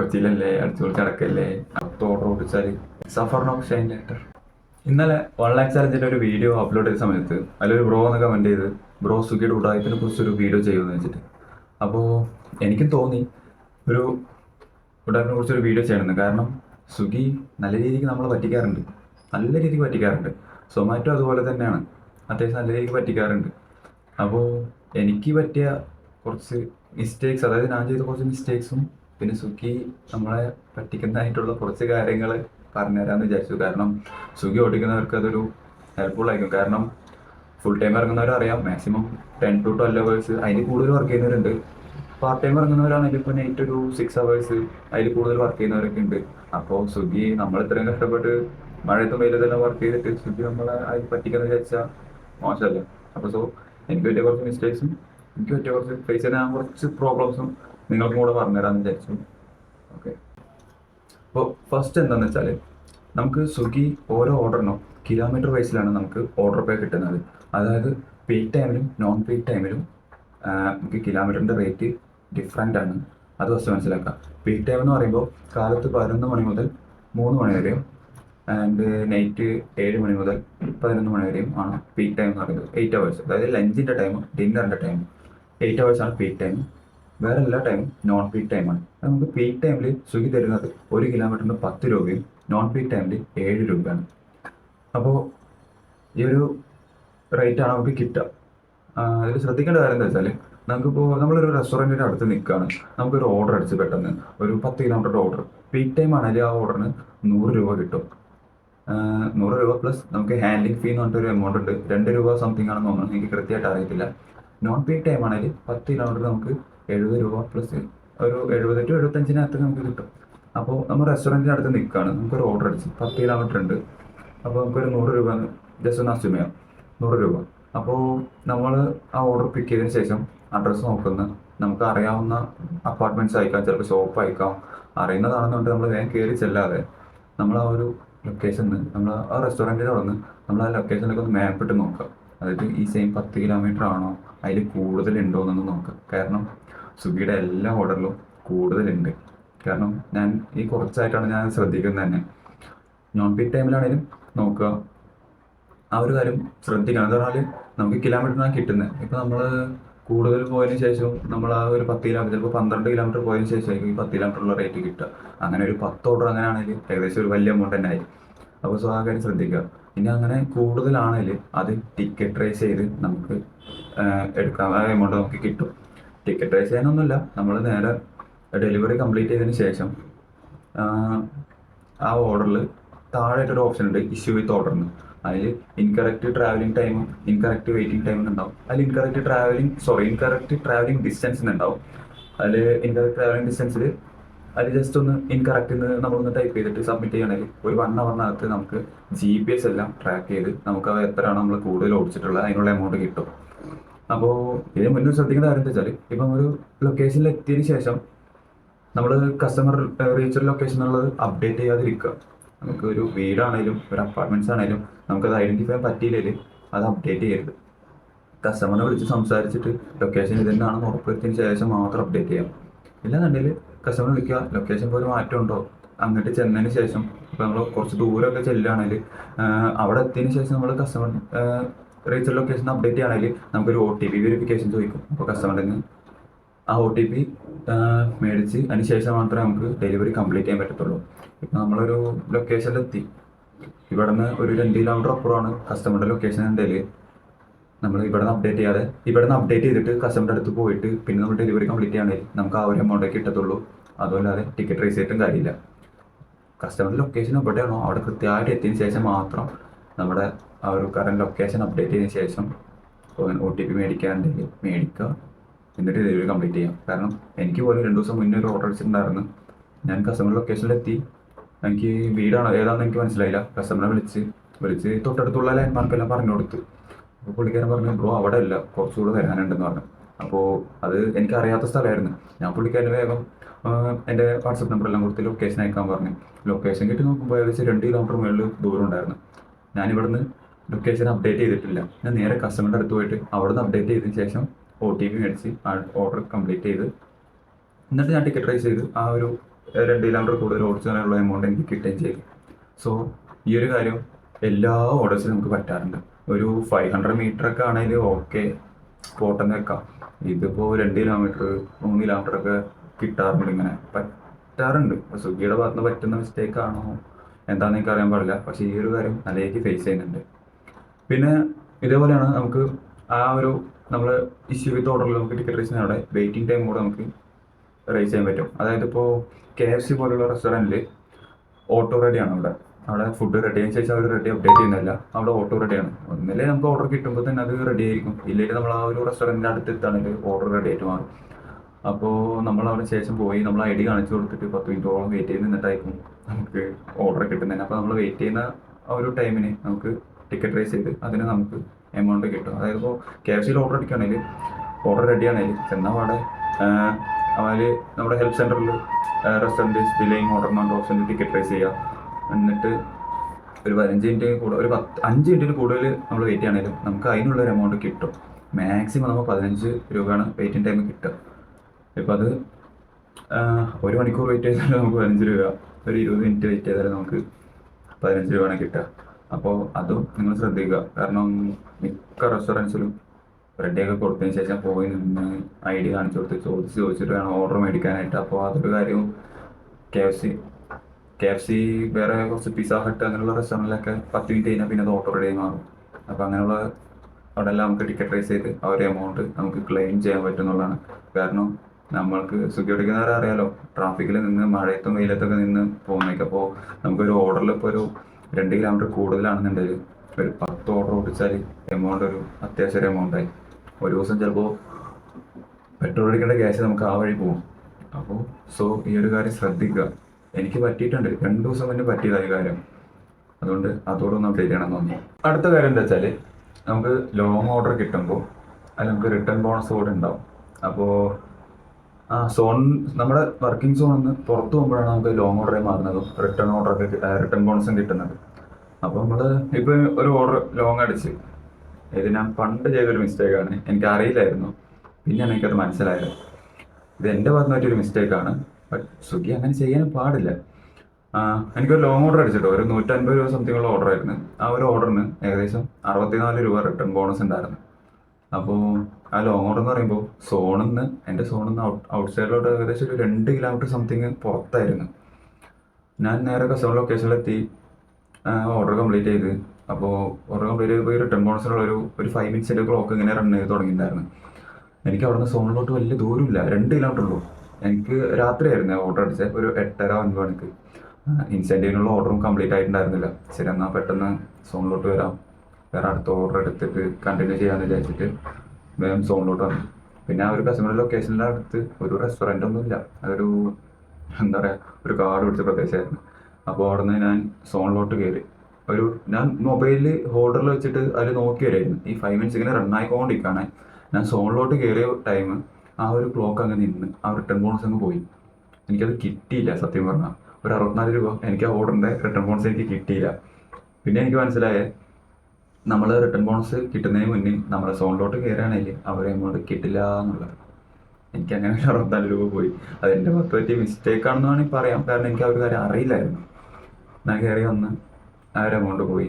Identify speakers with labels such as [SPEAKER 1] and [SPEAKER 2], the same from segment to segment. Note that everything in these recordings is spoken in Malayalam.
[SPEAKER 1] കൊച്ചിയിലല്ലേ അടിച്ചുപൊളി ചടക്കല്ലേ അടുത്ത ഓർഡർ ഓടിച്ചാൽ സഫറിനോ ഷൈൻ ലെറ്റർ. ഇന്നലെ ലാക്ക് ചാലഞ്ചിന്റെ ഒരു വീഡിയോ അപ്ലോഡ് ചെയ്ത സമയത്ത് അതിലൊരു ബ്രോ എന്ന് കമന്റ് ചെയ്ത് ബ്രോ സ്വിഗ്ഗിയുടെ ഉടായ്പിനെ കുറിച്ച് ഒരു വീഡിയോ ചെയ്യുമെന്ന് വെച്ചിട്ട്. അപ്പോൾ എനിക്കും തോന്നി ഒരു ഉടായ്പിനെ കുറിച്ച് ഒരു വീഡിയോ ചെയ്യണമെന്ന്. കാരണം സ്വിഗ്ഗി നല്ല രീതിക്ക് നമ്മളെ പറ്റിക്കാറുണ്ട്. നല്ല രീതിക്ക് പറ്റിക്കാറുണ്ട്. സൊമാറ്റോ അതുപോലെ തന്നെയാണ്. അത്യാവശ്യം നല്ല രീതിക്ക് പറ്റിക്കാറുണ്ട്. അപ്പോൾ എനിക്ക് പറ്റിയ കുറച്ച് മിസ്റ്റേക്സ് അതായത് ഞാൻ ചെയ്ത കുറച്ച് മിസ്റ്റേക്സും പിന്നെ സുഖി നമ്മളെ പറ്റിക്കുന്നതായിട്ടുള്ള കുറച്ച് കാര്യങ്ങൾ പറഞ്ഞുതരാമെന്ന് വിചാരിച്ചു. കാരണം സുഖി ഓടിക്കുന്നവർക്ക് അതൊരു ഹെൽപ്ഫുൾ ആയിരിക്കും. കാരണം full time ഇറങ്ങുന്നവരറിയാം maximum ten to twelve hours അതിൽ കൂടുതൽ വർക്ക് ചെയ്യുന്നവരുണ്ട്. പാർട്ട് ടൈം ഇറങ്ങുന്നവരാണെങ്കിൽ ഇപ്പോൾ നൈറ്റ് ഒരു സിക്സ് അവേഴ്സ് അതിൽ കൂടുതൽ വർക്ക് ചെയ്യുന്നവരൊക്കെ ഉണ്ട്. അപ്പോൾ സ്വിഗ്ഗി നമ്മൾ ഇത്രയും കഷ്ടപ്പെട്ട് മഴയത്തും വെയിലത്തെല്ലാം വർക്ക് ചെയ്തിട്ട് സ്വിഗ്ഗി നമ്മളെ അതിൽ പറ്റിക്കുന്ന വിചാരിച്ചാൽ മോശമല്ലേ? അപ്പോൾ സോ എനിക്ക് പറ്റിയ കുറച്ച് മിസ്റ്റേക്സും എനിക്ക് പറ്റിയ കുറച്ച് ഫേസ് ചെയ്യുന്ന കുറച്ച് പ്രോബ്ലംസും നിങ്ങൾക്കും കൂടെ പറഞ്ഞുതരാമെന്ന് വിചാരിച്ചു. ഓക്കെ അപ്പോൾ ഫസ്റ്റ് എന്താണെന്ന് വെച്ചാൽ നമുക്ക് സ്വിഗ്ഗി ഓരോ ഓർഡറിനും കിലോമീറ്റർ വൈസിലാണ് നമുക്ക് ഓർഡർ പേ കിട്ടുന്നത്. അതായത് പീക്ക് ടൈമിലും നോൺ പീക്ക് ടൈമിലും നമുക്ക് കിലോമീറ്ററിന്റെ റേറ്റ് ഡിഫറെന്റ് ആണ്. അത് ഫസ്റ്റ് മനസ്സിലാക്കാം പീക്ക് ടൈം എന്ന് പറയുമ്പോൾ കാലത്ത് പതിനൊന്ന് മണി മുതൽ മൂന്ന് മണി വരെയും ആൻഡ് നൈറ്റ് ഏഴ് മണി മുതൽ പതിനൊന്ന് മണി വരെയും ആണ് പീക്ക് ടൈം എന്ന് പറയുന്നത്. എയ്റ്റ് അവേഴ്സ് അതായത് ലഞ്ചിന്റെ ടൈമും ഡിന്നറിന്റെ ടൈമും എയ്റ്റ് അവേഴ്സ് ആണ് പീക്ക് ടൈം വേറെ എല്ലാ ടൈമും നോൺ പീക്ക് ടൈമാണ് നമുക്ക് പീക്ക് ടൈമിൽ സ്വിഗ്ഗി തരുന്നത് ഒരു കിലോമീറ്ററിന് പത്ത് രൂപയും നോൺ പീക്ക് ടൈമിൽ ഏഴ് രൂപയാണ്. അപ്പോൾ ഈ ഒരു റേറ്റാണ് നമുക്ക് കിട്ടുക. അതിൽ ശ്രദ്ധിക്കേണ്ട കാര്യം എന്താ വെച്ചാൽ നമുക്കിപ്പോൾ നമ്മളൊരു റെസ്റ്റോറന്റിന്റെ അടുത്ത് നിൽക്കുകയാണ് നമുക്കൊരു ഓർഡർ അടിച്ച് പെട്ടെന്ന് ഒരു പത്ത് കിലോമീറ്റർ ഓർഡർ പീക്ക് ടൈം ആണെങ്കിൽ ആ ഓർഡറിന് നൂറ് രൂപ കിട്ടും. നൂറ് രൂപ പ്ലസ് നമുക്ക് ഹാൻഡ്ലിംഗ് ഫീ എന്ന് പറഞ്ഞിട്ടൊരു എമൗണ്ട് ഉണ്ട്. രണ്ട് രൂപ സംതിങ് ആണെന്ന് തോന്നുന്നു. എനിക്ക് കൃത്യമായിട്ട് അറിയത്തില്ല. നോൺ പീക്ക് ടൈം ആണെങ്കിൽ പത്ത് കിലോമീറ്റർ നമുക്ക് എഴുപത് രൂപ പ്ലസ് ഒരു എഴുപത് ടു എഴുപത്തഞ്ചിനകത്ത് നമുക്ക് കിട്ടും. അപ്പോൾ നമ്മൾ റെസ്റ്റോറന്റിന്റെ അടുത്ത് നിൽക്കുകയാണ് നമുക്കൊരു ഓർഡർ അടിച്ച്. പത്ത് കിലോമീറ്റർ ഉണ്ട്. അപ്പോൾ നമുക്കൊരു നൂറ് രൂപ ജസ്റ്റ് ഒന്ന് അസ്യൂം ചെയ്യാം. നൂറ് രൂപ. അപ്പോൾ നമ്മൾ ആ ഓർഡർ പിക്ക് ചെയ്തതിന് ശേഷം അഡ്രസ്സ് നോക്കുന്ന നമുക്ക് അറിയാവുന്ന അപ്പാർട്ട്മെന്റ്സ് അയക്കാം. ചിലപ്പോൾ ഷോപ്പ് അയക്കാം. അറിയുന്നതാണെന്നുണ്ടെങ്കിൽ നമ്മൾ വേഗം കയറി ചെല്ലാതെ നമ്മൾ ആ ഒരു ലൊക്കേഷനിൽ നമ്മൾ ആ റെസ്റ്റോറന്റിൽ വന്ന് നമ്മൾ ആ ലൊക്കേഷനിലൊക്കെ ഒന്ന് മാപ്പ് ഇട്ട് നോക്കാം അതായത് ഈ സെയിം പത്ത് കിലോമീറ്റർ ആണോ? അതിൽ കൂടുതൽ ഉണ്ടോ എന്നൊന്ന് നോക്കാം കാരണം സ്വിഗ്ഗിയുടെ എല്ലാ ഓർഡറിലും കൂടുതലുണ്ട്. കാരണം ഞാൻ ഈ കുറച്ചായിട്ടാണ് ഞാൻ ശ്രദ്ധിക്കുന്നത് തന്നെ. നോൺ പീക്ക് ടൈമിലാണെങ്കിലും നോക്കുക. ആ ഒരു കാര്യം ശ്രദ്ധിക്കണം. എന്ന് പറഞ്ഞാൽ നമുക്ക് കിലോമീറ്ററിനാണ് കിട്ടുന്നത് ഇപ്പം നമ്മൾ കൂടുതൽ പോയതിനു ശേഷം നമ്മൾ ആ ഒരു പത്ത് കിലോമീറ്റർ ചിലപ്പോൾ പന്ത്രണ്ട് കിലോമീറ്റർ പോയതിനു ശേഷമായിരിക്കും ഈ പത്ത് കിലോമീറ്ററുള്ള റേറ്റ് കിട്ടുക. അങ്ങനെ ഒരു പത്ത് ഓർഡർ അങ്ങനെ ആണെങ്കിൽ ഏകദേശം ഒരു വലിയ എമൗണ്ട് തന്നെ ആയി അപ്പോൾ സോ ആ കാര്യം ശ്രദ്ധിക്കുക. ഇനി അങ്ങനെ കൂടുതലാണെങ്കിൽ അത് ടിക്കറ്റ് റേസ് ചെയ്ത് നമുക്ക് എടുക്കാം. ആ എമൗണ്ട് നമുക്ക് കിട്ടും. ടിക്കറ്റ് റൈസ് ചെയ്യാനൊന്നുമില്ല നമ്മൾ നേരെ ഡെലിവറി കംപ്ലീറ്റ് ചെയ്തതിന് ശേഷം ആ ഓർഡറിൽ താഴെയായിട്ടൊരു ഓപ്ഷൻ ഉണ്ട് ഇഷ്യൂ വിത്ത് ഓർഡർ ഓർഡറിന് അതിൽ ഇൻകറക്റ്റ് ട്രാവലിംഗ് ടൈമും ഇൻകറക്റ്റ് വെയിറ്റിംഗ് ടൈമും ഉണ്ടാവും. അതിൽ incorrect travelling sorry incorrect travelling distance ഉണ്ടാവും. അതിൽ ഇൻകറക്റ്റ് ട്രാവലിംഗ് ഡിസ്റ്റൻസിൽ അതിൽ ജസ്റ്റ് ഒന്ന് ഇൻകറക്റ്റ് എന്ന് നമ്മളൊന്ന് ടൈപ്പ് ചെയ്തിട്ട് സബ്മിറ്റ് ചെയ്യണമെങ്കിൽ ഒരു വൺ അവറിനകത്ത് നമുക്ക് ജി പി എസ് എല്ലാം ട്രാക്ക് ചെയ്ത് നമുക്ക് അത് എത്രയാണ് നമ്മൾ കൂടുതൽ ഓടിച്ചിട്ടുള്ളത് അതിനുള്ള എമൗണ്ട് കിട്ടും. അപ്പോൾ ഇതിന് മുന്നേ ശ്രദ്ധിക്കുന്ന കാര്യം എന്താ വെച്ചാൽ ഇപ്പം ഒരു ലൊക്കേഷനിൽ എത്തിയതിന് ശേഷം നമ്മൾ കസ്റ്റമർ റീച്ചർ ലൊക്കേഷൻ എന്നുള്ളത് അപ്ഡേറ്റ് ചെയ്യാതിരിക്കുക. നമുക്ക് ഒരു വീടാണെങ്കിലും ഒരു അപ്പാർട്ട്മെന്റ്സ് ആണേലും അത് ഐഡന്റിഫൈ പറ്റിയില്ലെങ്കിൽ അത് അപ്ഡേറ്റ് ചെയ്യരുത്. കസ്റ്റമറിനെ വിളിച്ച് സംസാരിച്ചിട്ട് ലൊക്കേഷൻ ഇതെന്നാണെന്ന് ഉറപ്പുവരുത്തിയതിന് ശേഷം മാത്രം അപ്ഡേറ്റ് ചെയ്യാം. ഇല്ലാന്നുണ്ടെങ്കിൽ കസ്റ്റമർ വിളിക്കുക ലൊക്കേഷൻ പോലും മാറ്റമുണ്ടോ? അങ്ങോട്ട് ചെന്നതിന് ശേഷം ഇപ്പൊ നമ്മൾ കുറച്ച് ദൂരമൊക്കെ ചെല്ലുകയാണെങ്കിൽ അവിടെ എത്തിയതിന് ശേഷം നമ്മൾ കസ്റ്റമർ റീച്ചർ ലൊക്കേഷൻ അപ്ഡേറ്റ് ചെയ്യുകയാണെങ്കിൽ നമുക്കൊരു ഒ ടി പി വെരിഫിക്കേഷൻ ചോദിക്കും. അപ്പോൾ കസ്റ്റമറിൽ നിന്ന് ആ ഒ ടി പി മേടിച്ച് അതിന് ശേഷം മാത്രമേ നമുക്ക് ഡെലിവറി കംപ്ലീറ്റ് ചെയ്യാൻ പറ്റത്തുള്ളൂ. ഇപ്പം നമ്മളൊരു ലൊക്കേഷനിലെത്തി ഇവിടെ നിന്ന് ഒരു രണ്ട് കിലോമീറ്റർ അപ്പുറമാണ് കസ്റ്റമറുടെ ലൊക്കേഷൻ ഉണ്ടെങ്കിൽ നമ്മൾ ഇവിടെ നിന്ന് അപ്ഡേറ്റ് ചെയ്യാതെ ഇവിടെ നിന്ന് അപ്ഡേറ്റ് ചെയ്തിട്ട് കസ്റ്റമറുടെ അടുത്ത് പോയിട്ട് പിന്നെ നമ്മൾ ഡെലിവറി കംപ്ലീറ്റ് ചെയ്യുകയാണെങ്കിൽ നമുക്ക് ആ ഒരു എമൗണ്ടേ കിട്ടത്തുള്ളൂ. അതുമല്ലാതെ ടിക്കറ്റ് റേസ് ചെയ്തിട്ടും കാര്യമില്ല. കസ്റ്റമറുടെ ലൊക്കേഷൻ എവിടെയാണോ അവിടെ കൃത്യമായിട്ട് എത്തിയതിന് ശേഷം മാത്രം നമ്മുടെ ആ ഒരു കറണ്ട് ലൊക്കേഷൻ അപ്ഡേറ്റ് ചെയ്തതിന് ശേഷം ഒ ടി പി മേടിക്കാനുണ്ടെങ്കിൽ മേടിക്കുക. എന്നിട്ട് ഡെലിവറി കംപ്ലീറ്റ് ചെയ്യാം. കാരണം എനിക്ക് പോലും രണ്ട് ദിവസം മുന്നേ ഒരു ഓർഡർ അടിച്ചിട്ടുണ്ടായിരുന്നു. ഞാൻ കസ്റ്റമർ ലൊക്കേഷനിലെത്തി എനിക്ക് വീടാണ് ഏതാണെന്ന് എനിക്ക് മനസ്സിലായില്ല. കസ്റ്റമറെ വിളിച്ച് വിളിച്ച് തൊട്ടടുത്തുള്ള ലാൻഡ്മാർക്കെല്ലാം പറഞ്ഞു കൊടുത്തു. അപ്പോൾ പുള്ളിക്കാരൻ പറഞ്ഞു ബ്രോ അവിടെ അല്ല കുറച്ചുകൂടെ വരാനുണ്ടെന്ന് പറഞ്ഞു. അപ്പോൾ അത് എനിക്ക് അറിയാത്ത സ്ഥലമായിരുന്നു. ഞാൻ പുള്ളിക്കാരന് വേഗം എന്റെ വാട്സപ്പ് നമ്പറെല്ലാം കൊടുത്ത് ലൊക്കേഷൻ അയക്കാൻ പറഞ്ഞു. ലൊക്കേഷൻ കിട്ടി നോക്കുമ്പോൾ ഏകദേശം രണ്ട് കിലോമീറ്റർ മുകളിൽ ദൂരം ഉണ്ടായിരുന്നു ഞാൻ ഇവിടുന്ന് ലൊക്കേഷൻ അപ്ഡേറ്റ് ചെയ്തിട്ടില്ല. ഞാൻ നേരെ കസ്റ്റമറുടെ അടുത്ത് പോയിട്ട് അവിടുന്ന് അപ്ഡേറ്റ് ചെയ്തതിന് ശേഷം ഒ ടി പി മേടിച്ച് ഓർഡർ കംപ്ലീറ്റ് ചെയ്ത് എന്നിട്ട് ഞാൻ ടിക്കറ്റ് റൈസ് ചെയ്ത് ആ ഒരു രണ്ട് കിലോമീറ്റർ കൂടുതൽ ഓടിച്ചാലുള്ള എമൗണ്ട് എനിക്ക് കിട്ടുകയും ചെയ്തു. സോ ഈ ഒരു കാര്യം എല്ലാ ഓർഡേഴ്സിനും നമുക്ക് പറ്റാറുണ്ട്. ഒരു ഫൈവ് ഹൺഡ്രഡ് മീറ്റർ ഒക്കെ ആണെങ്കിൽ ഓക്കെ പോട്ടെന്ന് വെക്കാം. ഇതിപ്പോൾ രണ്ട് കിലോമീറ്റർ മൂന്ന് കിലോമീറ്റർ ഒക്കെ കിട്ടാറുണ്ട് ഇങ്ങനെ. പറ്റാറുണ്ട്. സ്വിഗ്ഗിയുടെ ഭാഗത്ത് നിന്ന് പറ്റുന്ന മിസ്റ്റേക്ക് ആണോ? എന്താണെന്ന് എനിക്ക് അറിയാൻ പാടില്ല. പക്ഷേ ഈ ഒരു കാര്യം നല്ല രീതിക്ക് ഫേസ് ചെയ്യുന്നുണ്ട്. പിന്നെ ഇതേപോലെയാണ് നമുക്ക് ആ ഒരു നമ്മൾ ഇഷ്യൂ വിത്ത് ഓർഡറിൽ നമുക്ക് ടിക്കറ്റ് റേസിന് അവിടെ വെയിറ്റിംഗ് ടൈം കൂടെ നമുക്ക് റേസ് ചെയ്യാൻ പറ്റും. അതായത് ഇപ്പോൾ കെ എഫ് സി പോലുള്ള റെസ്റ്റോറന്റിൽ ഓട്ടോ റെഡിയാണ് അവിടെ. അവിടെ ഫുഡ് റെഡി ആയതിനു ശേഷം അവർ റെഡി അപ്ഡേറ്റ് ചെയ്യുന്നില്ല അവിടെ ഓട്ടോ റെഡിയാണ് ഒന്നില്ലേ നമുക്ക് ഓർഡർ കിട്ടുമ്പോൾ തന്നെ അത് റെഡി ആയിരിക്കും. ഇല്ലെങ്കിൽ നമ്മൾ ആ ഒരു റെസ്റ്റോറന്റിന്റെ അടുത്ത് എത്താണെങ്കിൽ ഓർഡർ റെഡി ആയിട്ട് മാറും. അപ്പോൾ നമ്മൾ അവിടെ ശേഷം പോയി നമ്മൾ ഐ ഡി കാണിച്ചു കൊടുത്തിട്ട് പത്ത് മിനിറ്റോളം വെയിറ്റ് ചെയ്ത് നിന്നിട്ടായിരിക്കും നമുക്ക് ഓർഡർ കിട്ടുന്നതിന് അപ്പോൾ നമ്മൾ വെയിറ്റ് ചെയ്യുന്ന ആ ഒരു ടൈമിന് നമുക്ക് ടിക്കറ്റ് റേസ് ചെയ്ത് അതിന് നമുക്ക് എമൗണ്ട് കിട്ടും. അതായത് ഇപ്പോൾ കെ എഫ് സിയിൽ ഓർഡർ അടിക്കുകയാണെങ്കിൽ ഓർഡർ റെഡി ആണെങ്കിൽ ചെന്നാൽ അവിടെ അവർ നമ്മുടെ ഹെൽപ്പ് സെന്ററിൽ റെസ്റ്റോറന്റ് ഡിലേയും ഓർഡർ എന്നുണ്ട് ഓപ്ഷനിൽ ടിക്കറ്റ് റേസ് ചെയ്യുക എന്നിട്ട് ഒരു പതിനഞ്ച് മിനിറ്റ് കൂടുതൽ ഒരു പത്ത് അഞ്ച് മിനിറ്റിന് കൂടുതൽ നമ്മൾ വെയിറ്റ് ചെയ്യുകയാണെങ്കിലും നമുക്ക് അതിനുള്ള ഒരു എമൗണ്ട് കിട്ടും. മാക്സിമം നമ്മൾ പതിനഞ്ച് രൂപയാണ് വെയിറ്റിംഗ് ടൈം കിട്ടുക. ഇപ്പം അത് ഒരു മണിക്കൂർ വെയിറ്റ് ചെയ്താൽ നമുക്ക് പതിനഞ്ച് രൂപ ഒരു ഇരുപത് മിനിറ്റ് വെയിറ്റ് ചെയ്താൽ നമുക്ക് പതിനഞ്ച് രൂപയാണ് കിട്ടുക. അപ്പോൾ അതും നിങ്ങൾ ശ്രദ്ധിക്കുക. കാരണം മിക്ക റെസ്റ്റോറൻസിലും റെസ്റ്റോറന്റ്സിലും റെഡിയൊക്കെ കൊടുത്തതിന് ശേഷം പോയി നിന്ന് ഐ ഡി കാണിച്ചു കൊടുത്ത് ചോദിച്ച് ചോദിച്ചിട്ട് വേണം ഓർഡർ മേടിക്കാനായിട്ട്. അപ്പോൾ അതൊരു കാര്യവും K F C K F C വേറെ കുറച്ച് പിസ്സ ഹട്ട് അങ്ങനെയുള്ള റെസ്റ്റോറന്റിലൊക്കെ പത്ത് മിനിറ്റ് കഴിഞ്ഞാൽ പിന്നെ അത് ഓട്ടോ റെഡി മാറും. അപ്പോൾ അങ്ങനെയുള്ള അവിടെ എല്ലാം നമുക്ക് ടിക്കറ്റ് റേസ് ചെയ്ത് ആ ഒരു എമൗണ്ട് നമുക്ക് ക്ലെയിം ചെയ്യാൻ പറ്റും എന്നുള്ളതാണ് കാരണം നമ്മൾക്ക് സ്വിഗ്ഗി ഓടിക്കുന്നവരെ അറിയാലോ ട്രാഫിക്കിൽ നിന്ന് മഴയത്തും വെയിലത്തൊക്കെ നിന്ന് പോകുന്നേക്ക് അപ്പോൾ നമുക്കൊരു ഓർഡറിൽ ഇപ്പോൾ ഒരു രണ്ട് കിലോമീറ്റർ കൂടുതലാണെന്നുണ്ടെങ്കിൽ ഒരു പത്ത് ഓർഡർ ഓടിച്ചാൽ എമൗണ്ട് ഒരു അത്യാവശ്യം എമൗണ്ടായി ഒരു ദിവസം ചിലപ്പോൾ പെട്രോൾ അടിക്കേണ്ട ക്യാഷ് നമുക്ക് ആ വഴി പോകും അപ്പോൾ സോ ഈ ഒരു കാര്യം ശ്രദ്ധിക്കുക. എനിക്ക് പറ്റിയിട്ടുണ്ട്. രണ്ട് ദിവസം മുന്നേ പറ്റിയതായ കാര്യം. അതുകൊണ്ട് അതോടെ ഒന്ന് അപ്ഡേറ്റ് ചെയ്യണം തോന്നി. അടുത്ത കാര്യം എന്താ വെച്ചാൽ നമുക്ക് ലോങ് ഓർഡർ കിട്ടുമ്പോൾ അത് നമുക്ക് റിട്ടേൺ ബോണസ് കൂടെ ഉണ്ടാവും. അപ്പോൾ ആ സോൺ നമ്മുടെ വർക്കിംഗ് സോണിൽ നിന്ന് പുറത്ത് പോകുമ്പോഴാണ് നമുക്ക് ലോങ് ഓർഡറായി മാറുന്നതും. റിട്ടേൺ ഓർഡർ ഓർഡറൊക്കെ റിട്ടേൺ ബോണസും കിട്ടുന്നത്. അപ്പോൾ നമ്മൾ ഇപ്പോൾ ഒരു ഓർഡർ ലോങ് അടിച്ച്. ഇത് ഞാൻ പണ്ട് ചെയ്തൊരു മിസ്റ്റേക്കാണ്. എനിക്ക് അറിയില്ലായിരുന്നു പിന്നെയാണ് എനിക്കത് മനസ്സിലായത്. ഇത് എന്റെ ഭാഗത്ത് പറ്റിയൊരു മിസ്റ്റേക്കാണ്. ബട്ട് സ്വിഗ്ഗി അങ്ങനെ ചെയ്യാൻ പാടില്ല. എനിക്കൊരു ലോങ് ഓർഡർ അടിച്ചിട്ടോ? ഒരു നൂറ്റൻപത് രൂപ സംതിങ് ഉള്ള ഓർഡർ ആയിരുന്നു ആ ഒരു ഓർഡറിന് ഏകദേശം അറുപത്തിനാല് രൂപ റിട്ടേൺ ബോണസ് ഉണ്ടായിരുന്നു. അപ്പോൾ ആ ലോങ് റോഡ് എന്ന് പറയുമ്പോൾ സോണിൽ നിന്ന് എന്റെ സോണിൽ നിന്ന് ഔട്ട് സൈഡിലോട്ട് ഏകദേശം ഒരു രണ്ട് കിലോമീറ്റർ സംതിങ് പുറത്തായിരുന്നു. ഞാൻ നേരെ കസ്റ്റമർ ലൊക്കേഷനിലെത്തി ഓർഡർ കംപ്ലീറ്റ് ചെയ്ത്. അപ്പോൾ ഓർഡർ കംപ്ലീറ്റ് ചെയ്തപ്പോൾ റിട്ടേൺ ബോണസിനുള്ള ഒരു ഒരു ഫൈവ് മിനിറ്റ്സിന്റെ ക്ലോക്ക് ഇങ്ങനെ റൺ ചെയ്ത് തുടങ്ങിയിട്ടുണ്ടായിരുന്നു. എനിക്ക് അവിടെ നിന്ന് സോണിലോട്ട് വലിയ ദൂരമില്ല രണ്ട് കിലോമീറ്റർ ഉള്ളൂ. എനിക്ക് രാത്രിയായിരുന്നു ഓർഡർ അടിച്ചത് ഒരു എട്ടര ഒൻപത് മണിക്ക്. ഇൻസെന്റീവിനുള്ള ഓർഡറും കംപ്ലീറ്റ് ആയിട്ടുണ്ടായിരുന്നില്ല. ശരി എന്നാൽ പെട്ടെന്ന് സോണിലോട്ട് വരാം. വേറെ അടുത്ത ഓർഡർ എടുത്തിട്ട് കണ്ടിന്യൂ ചെയ്യാമെന്ന് വിചാരിച്ചിട്ട് വേഗം സോണിലോട്ട് വന്നു. പിന്നെ ആ ഒരു കസ്റ്റമർ ലൊക്കേഷനിലെ അടുത്ത് ഒരു റെസ്റ്റോറന്റ് ഒന്നുമില്ല അതൊരു എന്താ പറയുക ഒരു കാർഡ് പിടിച്ച പ്രദേശമായിരുന്നു അപ്പോൾ അവിടെ നിന്ന് ഞാൻ സോണിലോട്ട് കയറി ഒരു ഞാൻ മൊബൈലിൽ ഹോൾഡറിൽ വെച്ചിട്ട് അതിൽ നോക്കി വരായിരുന്നു. ഈ ഫൈവ് മിനിറ്റ്സ് ഇങ്ങനെ റൺ ഞാൻ സോണിലോട്ട് കയറിയ ടൈം ആ ഒരു ക്ലോക്ക് അങ്ങ് നിന്ന് ആ റിട്ടേൺ ബോണസ് അങ്ങ് പോയി. എനിക്കത് കിട്ടിയില്ല സത്യം പറഞ്ഞാൽ ഒരു അറുപത്തിനാല് രൂപ എനിക്ക് ആ ഓർഡറിന്റെ റിട്ടേൺ ബോണസ് എനിക്ക് കിട്ടിയില്ല. പിന്നെ എനിക്ക് മനസ്സിലായേ നമ്മൾ റിട്ടേൺ ബോണസ് കിട്ടുന്നതിന് മുന്നേ നമ്മുടെ സോണിലോട്ട് കയറുകയാണെങ്കിൽ അവർ എമൗണ്ട് കിട്ടില്ല എന്നുള്ളത്. എനിക്ക് അങ്ങനെ ഒരു അറുപത്തിനാല് രൂപ പോയി. അതെന്റെ പത്ത് പറ്റിയ മിസ്റ്റേക്ക് ആണെന്ന് വേണമെങ്കിൽ പറയാം കാരണം എനിക്ക് ആ കാര്യം അറിയില്ലായിരുന്നു. ഞാൻ കയറി വന്ന് ആ ഒരു എമൗണ്ട് പോയി.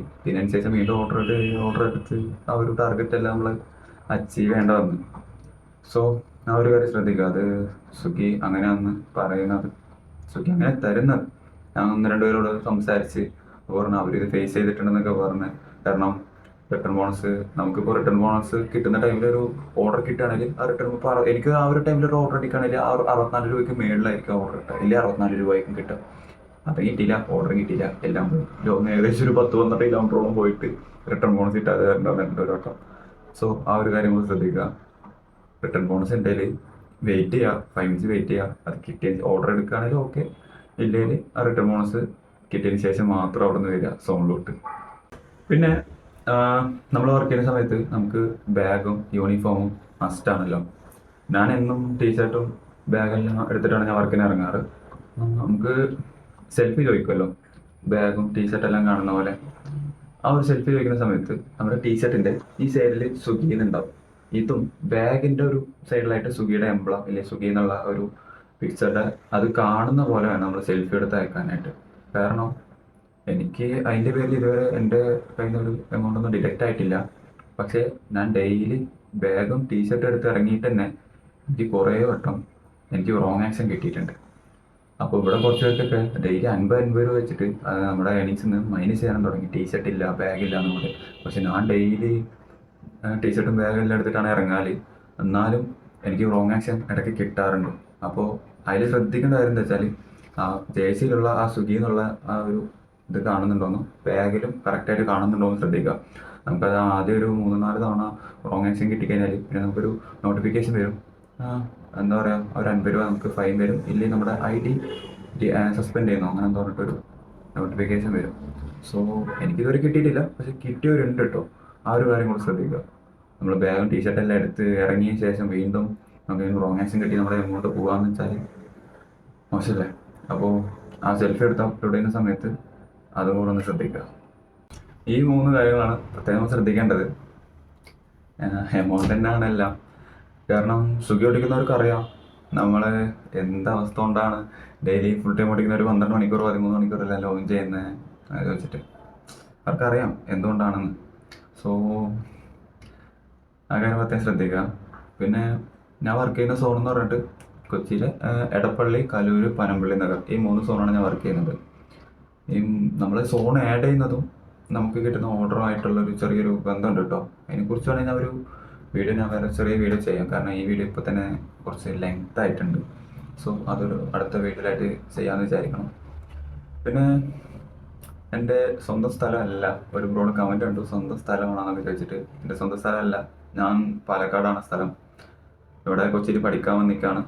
[SPEAKER 1] ശേഷം വീണ്ടും ഓർഡർ എടുത്ത് ഓർഡർ എടുത്ത് ആ ഒരു ടാർഗറ്റ് എല്ലാം നമ്മൾ അച്ചീവ് ചെയ്യേണ്ട വന്നു. സോ ആ ഒരു കാര്യം ശ്രദ്ധിക്കുക. അത് അങ്ങനെ അങ്ങനെയാണെന്ന് പറയുന്നത്. സ്വിഗ്ഗി അങ്ങനെ തരുന്നത്. ഞാൻ ഒന്ന് രണ്ടുപേരോട് സംസാരിച്ച് പറഞ്ഞു അവരിത് ഫേസ് ചെയ്തിട്ടുണ്ടെന്നൊക്കെ പറഞ്ഞ് കാരണം റിട്ടേൺ ബോണസ് നമുക്കിപ്പോൾ റിട്ടേൺ ബോണസ് കിട്ടുന്ന ടൈമിൽ ഒരു ഓർഡർ കിട്ടുകയാണെങ്കിൽ ആ റിട്ടേൺ ഇപ്പോൾ എനിക്ക് ആ ഒരു ടൈമിൽ ഒരു ഓർഡർ അടിക്കുകയാണെങ്കിൽ ആ അറുപത്തിനാല് രൂപയ്ക്ക് മേളിലായിരിക്കും ഓർഡർ കിട്ടുക ഇല്ലെങ്കിൽ അറുപത്തിനാല് രൂപയ്ക്കും കിട്ടുക. അത് കിട്ടിയില്ല ഓർഡർ കിട്ടിയില്ല എല്ലാം പോയി. ഏകദേശം ഒരു പത്ത് പന്ത്രണ്ട് കിലോമീറ്ററോളം പോയിട്ട് റിട്ടേൺ ബോണസ് കിട്ടാതെ വരേണ്ടതുണ്ട് ഒരു വട്ടം. സോ ആ ഒരു കാര്യം കൂടി ശ്രദ്ധിക്കുക. റിട്ടേൺ ബോണസ് ഉണ്ടെങ്കിൽ വെയിറ്റ് ചെയ്യുക. ഫൈവ് മിനിറ്റ്സ് വെയിറ്റ് ചെയ്യുക. അത് കിട്ടിയ ഓർഡർ എടുക്കുകയാണെങ്കിൽ ഓക്കെ ഇല്ലെങ്കിൽ ആ റിട്ടേൺ ബോണസ് കിട്ടിയതിന് ശേഷം മാത്രം അവിടെ നിന്ന് വരിക സോണിലോട്ട് പിന്നെ നമ്മൾ വർക്ക് ചെയ്യുന്ന സമയത്ത് നമുക്ക് ബാഗും യൂണിഫോമും മസ്റ്റാണല്ലോ ഞാൻ എന്നും ടീഷർട്ടും ബാഗെല്ലാം എടുത്തിട്ടാണ് ഞാൻ വർക്കിന് ഇറങ്ങാറ്. നമുക്ക് സെൽഫി ചോദിക്കുമല്ലോ ബാഗും ടീഷർട്ടെല്ലാം കാണുന്ന പോലെ. ആ ഒരു സെൽഫി ചോദിക്കുന്ന സമയത്ത് നമ്മുടെ ടീഷർട്ടിന്റെ ഈ സൈഡിൽ സുഗി എന്നുണ്ടാവും. ഇതും ബാഗിന്റെ ഒരു സൈഡിലായിട്ട് സുഗിയുടെ എംബ്ലം അല്ലെങ്കിൽ സുഗി എന്നുള്ള ഒരു പിക്ചറുടെ അത് കാണുന്ന പോലെ വേണം നമ്മൾ സെൽഫി എടുത്ത് അയക്കാനായിട്ട്. കാരണം എനിക്ക് അതിന്റെ പേരിൽ ഇതുവരെ എന്റെ കയ്യിൽ നിന്ന് ഒരു എമൗണ്ട് ഒന്നും ഡിഡക്റ്റ് ആയിട്ടില്ല. പക്ഷേ ഞാൻ ഡെയിലി ബാഗും ടീഷർട്ടും എടുത്ത് ഇറങ്ങിയിട്ട് തന്നെ എനിക്ക് കുറേ വട്ടം എനിക്ക് റോങ് ആക്ഷൻ കിട്ടിയിട്ടുണ്ട്. അപ്പോൾ ഇവിടെ കുറച്ച് പേർക്കൊക്കെ ഡെയിലി അൻപത് അൻപത് രൂപ വെച്ചിട്ട് നമ്മുടെ ഏണിങ്സിൽ നിന്ന് മൈനസ് ചെയ്യാൻ തുടങ്ങി. ടീഷർട്ട് ഇല്ല ബാഗില്ല എന്നുള്ളത്. പക്ഷെ ഞാൻ ഡെയിലി ടീഷർട്ടും ബാഗും എല്ലാം എടുത്തിട്ടാണ് ഇറങ്ങാൽ എന്നാലും എനിക്ക് റോങ് ആക്ഷൻ ഇടയ്ക്ക് കിട്ടാറുണ്ട്. അപ്പോൾ അതിൽ ശ്രദ്ധിക്കേണ്ട കാര്യം എന്താ വെച്ചാൽ ആ ജേഴ്സിയിലുള്ള ആ സ്വിഗ്ഗിന്നുള്ള ആ ഒരു ഇത് കാണുന്നുണ്ടോന്ന് ബാഗിലും കറക്റ്റായിട്ട് കാണുന്നുണ്ടോന്ന് ശ്രദ്ധിക്കുക. നമുക്കത് ആദ്യം ഒരു മൂന്ന് നാല് തവണ റോങ് ആൻസിങ് കിട്ടിക്കഴിഞ്ഞാൽ പിന്നെ നമുക്കൊരു നോട്ടിഫിക്കേഷൻ വരും. എന്താ പറയുക ഒരു അൻപത് രൂപ നമുക്ക് ഫൈൻ വരും. ഇല്ലെങ്കിൽ നമ്മുടെ ഐ ഡി സസ്പെൻഡ് ചെയ്യുന്നു. അങ്ങനെ എന്താ പറഞ്ഞിട്ടൊരു നോട്ടിഫിക്കേഷൻ വരും. സോ എനിക്കിതുവരെ കിട്ടിയിട്ടില്ല. പക്ഷെ കിട്ടിയവരുണ്ട് കേട്ടോ ആ ഒരു കാര്യം കൂടെ ശ്രദ്ധിക്കുക. നമ്മൾ ബാഗും ടീഷർട്ടും എല്ലാം എടുത്ത് ഇറങ്ങിയ ശേഷം വീണ്ടും നമുക്ക് റോങ് ആക്ഷൻ കിട്ടി നമ്മുടെ എമൗണ്ട് പോകാമെന്ന് വെച്ചാൽ മോശമല്ലേ അപ്പോൾ ആ സെൽഫി എടുത്ത് അപ്ലോഡ് ചെയ്യുന്ന സമയത്ത് അതും കൂടെ ഒന്ന് ശ്രദ്ധിക്കുക. ഈ മൂന്ന് കാര്യങ്ങളാണ് പ്രത്യേകം ശ്രദ്ധിക്കേണ്ടത്. എമൗണ്ട് തന്നെയാണ് എല്ലാം. കാരണം സുഖി ഓടിക്കുന്നവർക്ക് അറിയാം. നമ്മൾ എന്തവസ്ഥ കൊണ്ടാണ് ഡെയിലി ഫുൾ ടൈം ഓടിക്കുന്ന ഒരു പന്ത്രണ്ട് മണിക്കൂർ പതിമൂന്ന് മണിക്കൂറെല്ലാം ലോഗിൻ ചെയ്യുന്നത് അത് വെച്ചിട്ട് അവർക്കറിയാം എന്തുകൊണ്ടാണെന്ന്. സോ ആ കാര്യം പ്രത്യേകം ശ്രദ്ധിക്കുക. പിന്നെ ഞാൻ വർക്ക് ചെയ്യുന്ന സോൺ എന്ന് പറഞ്ഞിട്ട് കൊച്ചിയിലെ എടപ്പള്ളി കലൂര് പനമ്പള്ളി നഗർ ഈ മൂന്ന് സോണാണ് ഞാൻ വർക്ക് ചെയ്യുന്നത്. ഈ നമ്മൾ സോൺ ആഡ് ചെയ്യുന്നതും നമുക്ക് കിട്ടുന്ന ഓർഡറുമായിട്ടുള്ള ഒരു ചെറിയൊരു ബന്ധമുണ്ട് കേട്ടോ അതിനെക്കുറിച്ച് വേണമെങ്കിൽ ഞാൻ ഒരു വീഡിയോ ഞാൻ വേറെ ചെറിയ വീഡിയോ ചെയ്യാം. കാരണം ഈ വീഡിയോ ഇപ്പോൾ തന്നെ കുറച്ച് ലെങ്ത് ആയിട്ടുണ്ട്. സോ അതൊരു അടുത്ത വീഡിയോയിലായിട്ട് ചെയ്യാമെന്ന് വിചാരിക്കണം. പിന്നെ എന്റെ സ്വന്തം സ്ഥലമല്ല. ഒരു ബ്രോഡ് കമന്റ് കണ്ടു. സ്വന്തം സ്ഥലമാണെന്നൊക്കെ ചോദിച്ചിട്ട് എന്റെ സ്വന്തം സ്ഥലമല്ല. ഞാൻ പാലക്കാടാണ് സ്ഥലം. ഇവിടെ കൊച്ചിയിൽ പഠിക്കാൻ വന്നിക്കാണ്.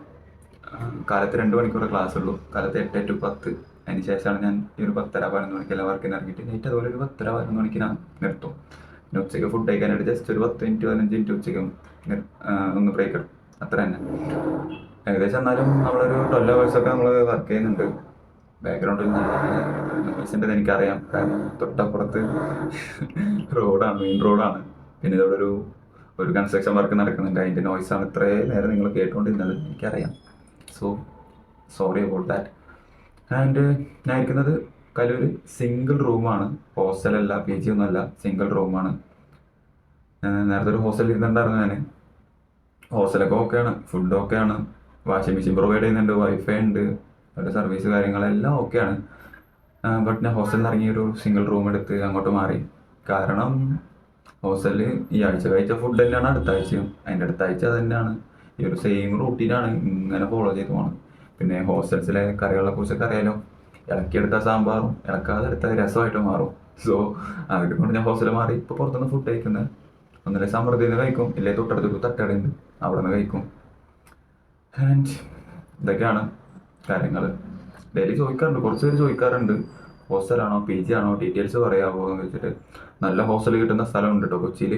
[SPEAKER 1] കാലത്ത് രണ്ട് മണിക്കൂർ ക്ലാസ് ഉള്ളൂ. കാലത്ത് എട്ട് ടു പത്ത്. അതിന് ശേഷമാണ് ഞാൻ ഈ ഒരു പത്തര പതിനൊന്ന് മണിക്കെല്ലാം വർക്കിന് ഇറങ്ങിയിട്ട് നൈറ്റ് അതുപോലെ ഒരു പത്തര പതിനൊന്ന് മണിക്ക് ഞാൻ നിർത്തും. പിന്നെ ഉച്ചയ്ക്ക് ഫുഡ് കഴിക്കാനായിട്ട് ജസ്റ്റ് ഒരു പത്ത് മിനിറ്റ് പതിനഞ്ച് മിനിറ്റ് ഉച്ചയ്ക്ക് ഒന്ന് ബ്രേക്ക് എടുക്കും അത്ര തന്നെ. ഏകദേശം എന്നാലും നമ്മളൊരു ട്വൽവ് അവേഴ്സൊക്കെ നമ്മൾ വർക്ക് ചെയ്യുന്നുണ്ട്. ബാക്ക്ഗ്രൗണ്ടിൽ നോയ്സിന്റെ എനിക്കറിയാം. കാരണം തൊട്ടപ്പുറത്ത് റോഡാണ് മെയിൻ റോഡാണ് പിന്നെ ഇതോടെ ഒരു ഒരു കൺസ്ട്രക്ഷൻ വർക്ക് നടക്കുന്നുണ്ട്. അതിന്റെ നോയ്സാണ് ഇത്രയും നേരം നിങ്ങൾ കേട്ടുകൊണ്ടിരുന്നത് എനിക്കറിയാം. So sorry about that and ഞാൻ ഇരിക്കുന്നത് കലൂർ സിംഗിൾ റൂമാണ് ഹോസ്റ്റലല്ല പി ജി ഒന്നുമല്ല സിംഗിൾ റൂമാണ് നേരത്തെ ഒരു ഹോസ്റ്റലിൽ ഇരുന്നിട്ടുണ്ടായിരുന്നു ഞാൻ ഹോസ്റ്റലൊക്കെ ഓക്കെയാണ് ഫുഡ് ഓക്കെയാണ് വാഷിംഗ് മെഷീൻ പ്രൊവൈഡ് ചെയ്യുന്നുണ്ട് വൈഫൈ ഉണ്ട്. അവരുടെ സർവീസ് കാര്യങ്ങളെല്ലാം ഓക്കെയാണ് ബട്ട് ഞാൻ ഹോസ്റ്റലിൽ ഇറങ്ങി ഒരു സിംഗിൾ റൂം എടുത്ത് അങ്ങോട്ട് മാറി. കാരണം ഹോസ്റ്റലിൽ ഈ ആഴ്ച കഴിച്ച ഫുഡ് തന്നെയാണ് അടുത്ത ആഴ്ചയും അതിന്റെ അടുത്ത ആഴ്ച തന്നെയാണ്. ഈ ഒരു സെയിം റൂട്ടീനാണ് ഇങ്ങനെ ഫോളോ ചെയ്ത് പോകണം പിന്നെ ഹോസ്റ്റൽസിലെ കറികളെ കുറിച്ചൊക്കെ അറിയാലോ. ഇളക്കിയെടുത്ത സാമ്പാറും ഇളക്കാതെ എടുത്ത രസമായിട്ട് മാറും. സോ അതൊക്കെ കൊണ്ട് ഞാൻ ഹോസ്റ്റലിൽ മാറി ഇപ്പോൾ പുറത്തുനിന്ന് ഫുഡ് കഴിക്കുന്നത് ഒന്നിലെ സമൃദ്ധിയിൽ നിന്ന് കഴിക്കും ഇല്ലേ തൊട്ടടുത്തൊരു തട്ടടയുണ്ട് അവിടെ നിന്ന് കഴിക്കും. ആൻഡ് ഇതൊക്കെയാണ് കാര്യങ്ങൾ ഡെയിലി ചോദിക്കാറുണ്ട് കുറച്ച് പേര് ചോദിക്കാറുണ്ട്. ഹോസ്റ്റലാണോ പി ജി ആണോ ഡീറ്റെയിൽസ് പറയാമോ എന്ന് വെച്ചിട്ട് നല്ല ഹോസ്റ്റൽ കിട്ടുന്ന സ്ഥലമുണ്ട് കേട്ടോ കൊച്ചിയിൽ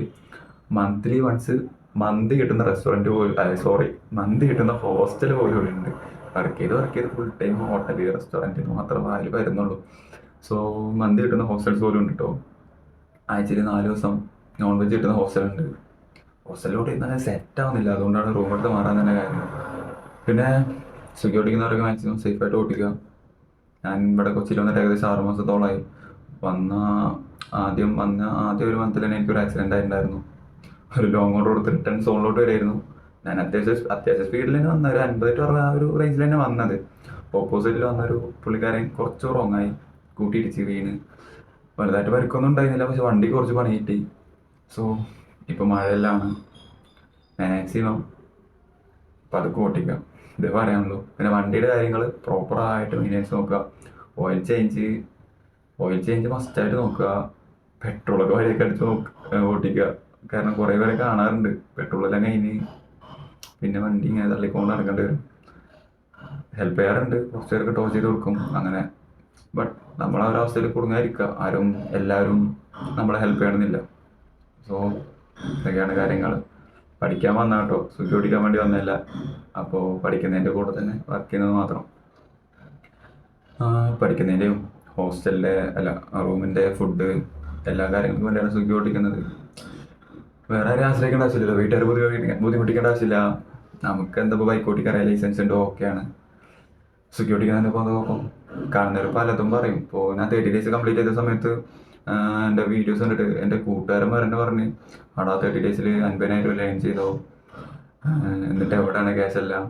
[SPEAKER 1] മന്ത്ലി വൺസ് മന്തി കിട്ടുന്ന റെസ്റ്റോറന്റ് പോലും സോറി മന്തി കിട്ടുന്ന ഹോസ്റ്റൽ പോലും ഉണ്ട് work work full time hotel restaurant മാത്രം വായിൽ വരുന്നുള്ളൂ. സോ മന്തി കിട്ടുന്ന ഹോസ്റ്റൽസ് പോലും ഉണ്ട് കേട്ടോ ആഴ്ചയിൽ നാല് ദിവസം നോൺ വെജ് കിട്ടുന്ന ഹോസ്റ്റലുണ്ട് ഹോസ്റ്റലിലോട്ട് ഇന്നലെ സെറ്റ് ആവുന്നില്ല. അതുകൊണ്ടാണ് റൂം എടുത്ത് മാറാൻ തന്നെ കാര്യം പിന്നെ സ്വിഗ്ഗി ഓടിക്കുന്നവരൊക്കെ മാക്സിമം സേഫായിട്ട് ഓടിക്കുക. ഞാൻ ഇവിടെ കൊച്ചിയിൽ വന്നിട്ട് ഏകദേശം ആറ് മാസത്തോളമായി വന്ന ആദ്യം വന്ന ആദ്യം ഒരു മന്തിൽ തന്നെ എനിക്കൊരു ആക്സിഡന്റ് ആയിട്ടുണ്ടായിരുന്നു. ഒരു ലോങ് റോഡ് കൊടുത്ത് റിട്ടേൺ സോണിലോട്ട് വരായിരുന്നു. ഞാൻ അത്യാവശ്യം അത്യാവശ്യം സ്പീഡിൽ തന്നെ വന്ന. ഒരു അൻപത് ടു അറുപത് ആ ഒരു റേഞ്ചിൽ തന്നെ വന്നത്. ഓപ്പോസിറ്റിൽ വന്നൊരു പുള്ളിക്കാരൻ കുറച്ച് റോങ്ങായി കൂട്ടിയിടിച്ച് വീണ്. വലുതായിട്ട് പരിക്കൊന്നും ഉണ്ടായിരുന്നില്ല. പക്ഷെ വണ്ടി കുറച്ച് പണി കിട്ടി. സോ ഇപ്പോൾ മഴയെല്ലാണ് മാക്സിമം പതുക്കെ ഓട്ടിക്കാം. ഇത് പറയാനുള്ളൂ. പിന്നെ വണ്ടിയുടെ കാര്യങ്ങൾ പ്രോപ്പറായിട്ട് മെയിന്റെനൻസ് നോക്കുക. ഓയിൽ ചേഞ്ച് ഓയിൽ ചേഞ്ച് മസ്റ്റായിട്ട് നോക്കുക. പെട്രോളൊക്കെ വരെയൊക്കെ അടിച്ച് നോക്കുക ഓട്ടിക്കുക. കാരണം കുറേ പേരെ കാണാറുണ്ട്. പെട്രോളെല്ലാം കഴിഞ്ഞ് പിന്നെ വണ്ടി ഇങ്ങനെ തള്ളിക്കൊണ്ട് നടക്കേണ്ടി വരും. ഹെൽപ്പ് ചെയ്യാറുണ്ട്. കുറച്ച് പേർക്ക് ടോസ് ചെയ്ത് കൊടുക്കും. അങ്ങനെ. ബട്ട് നമ്മൾ ആ ഒരു അവസ്ഥയിൽ കുടുങ്ങാതിരിക്കുക. ആരും എല്ലാവരും നമ്മളെ ഹെൽപ്പ് ചെയ്യണമെന്നില്ല. സോ ഇതൊക്കെയാണ് കാര്യങ്ങൾ. പഠിക്കാൻ വന്ന കേട്ടോ. സ്വിഗ്ഗി ഓടിക്കാൻ വേണ്ടി വന്നതല്ല. അപ്പോൾ പഠിക്കുന്നതിന്റെ കൂടെ തന്നെ വർക്ക് ചെയ്യുന്നത് മാത്രം. പഠിക്കുന്നതിന്റെയും ഹോസ്റ്റലിലെ അല്ല റൂമിന്റെ ഫുഡ് എല്ലാ കാര്യങ്ങൾക്കും വേണ്ടിയാണ് സ്വിഗ്ഗി ഓടിക്കുന്നത്. വേറെ ആരും ആശ്രയിക്കേണ്ട ആവശ്യമില്ലല്ലോ. വീട്ടുകാർ ബുദ്ധിമുട്ടിക്കേണ്ട ആവശ്യമില്ല. നമുക്ക് എന്താ ബൈക്ക് ഓടിക്കാൻ ലൈസൻസ് ഉണ്ട്. ഓക്കെയാണ് സെക്യൂരിറ്റി തന്നെ പോകുന്ന നോക്കും കാണുന്നവർ പലതും പറയും. ഇപ്പോൾ ഞാൻ തേർട്ടി ഡേയ്സ് കംപ്ലീറ്റ് ചെയ്ത സമയത്ത് എന്റെ വീഡിയോസ് കണ്ടിട്ട് എന്റെ കൂട്ടുകാരൻ വരണ്ട പറഞ്ഞ് അവിടെ ആ തേർട്ടി ഡേയ്സിൽ അൻപതിനായിരം രൂപ ലേൺ ചെയ്തോ? എന്നിട്ട് എവിടെയാണ് ക്യാഷ് എല്ലാം?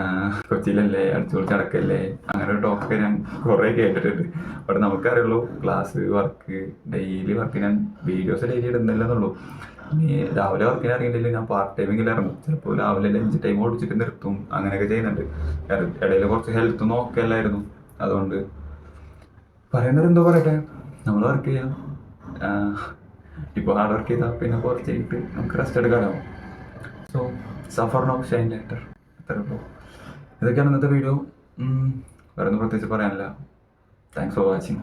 [SPEAKER 1] ആഹ് കൊച്ചിയിലല്ലേ? അടിച്ചു പൊളിച്ച് നടക്കല്ലേ? അങ്ങനെ ഒരു ടോക്കൊക്കെ ഞാൻ കുറേ കേട്ടിട്ടുണ്ട്. അവിടെ നമുക്കറിയുള്ളൂ ക്ലാസ് വർക്ക് ഡെയിലി വർക്ക് ഞാൻ വീഡിയോസ് ഡെയിലി ഇടുന്നില്ലെന്നുള്ളൂ. ഇനി രാവിലെ വർക്കിന് ഇറങ്ങിയിട്ടില്ല ഞാൻ പാർട്ട് ടൈമെങ്കിലും ഇറങ്ങും. ചിലപ്പോൾ രാവിലെ ലഞ്ച് ടൈം ഓടിച്ചിട്ട് നിർത്തും. അങ്ങനെയൊക്കെ ചെയ്യുന്നുണ്ട്. ഇടയിൽ കുറച്ച് ഹെൽത്ത് നോക്കല്ലായിരുന്നു. അതുകൊണ്ട് പറയുന്നത് എന്തോ പറയട്ടെ? നമ്മൾ വർക്ക് ചെയ്യാം. ഇപ്പോൾ ഹാർഡ് വർക്ക് ചെയ്താൽ പിന്നെ കുറച്ച് കഴിഞ്ഞിട്ട് നമുക്ക് റെസ്റ്റ് എടുക്കാനാവും സോ സഫർ നോ ഷൈൻ ലെറ്റർ അത്രേ ഇതൊക്കെയാണ് ഇന്നത്തെ വീഡിയോ വേറെ ഒന്നും പ്രത്യേകിച്ച് പറയാനില്ല. Thanks for watching